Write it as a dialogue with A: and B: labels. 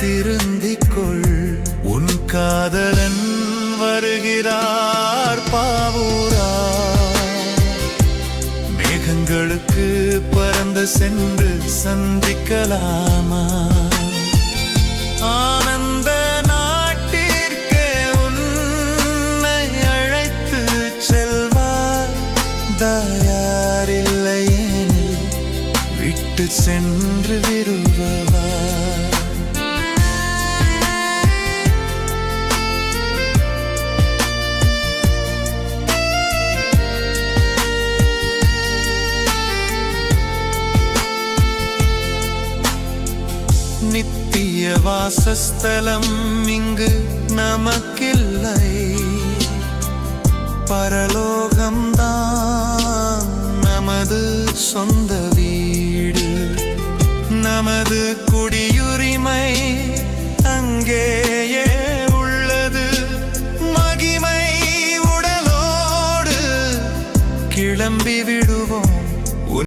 A: திருந்திக்கொள். உன் காதலன் வருகிறார் பாவூரா. மேகங்களுக்கு பறந்து சென்று சந்திக்கலாமா? ஆனந்த நாட்டிற்கு உன்னை அழைத்து செல்வார் தயாரில்லையேனில் விட்டு சென்று விரும்புவார் நித்திய வாசஸ்தலம் இங்கு நமக்கில்லை. பரலோகம்தான் நமது சொந்த வீடு. நமது குடியுரிமை அங்கேயே உள்ளது. மகிமை உடலோடு கிளம்பி விடுவோம்.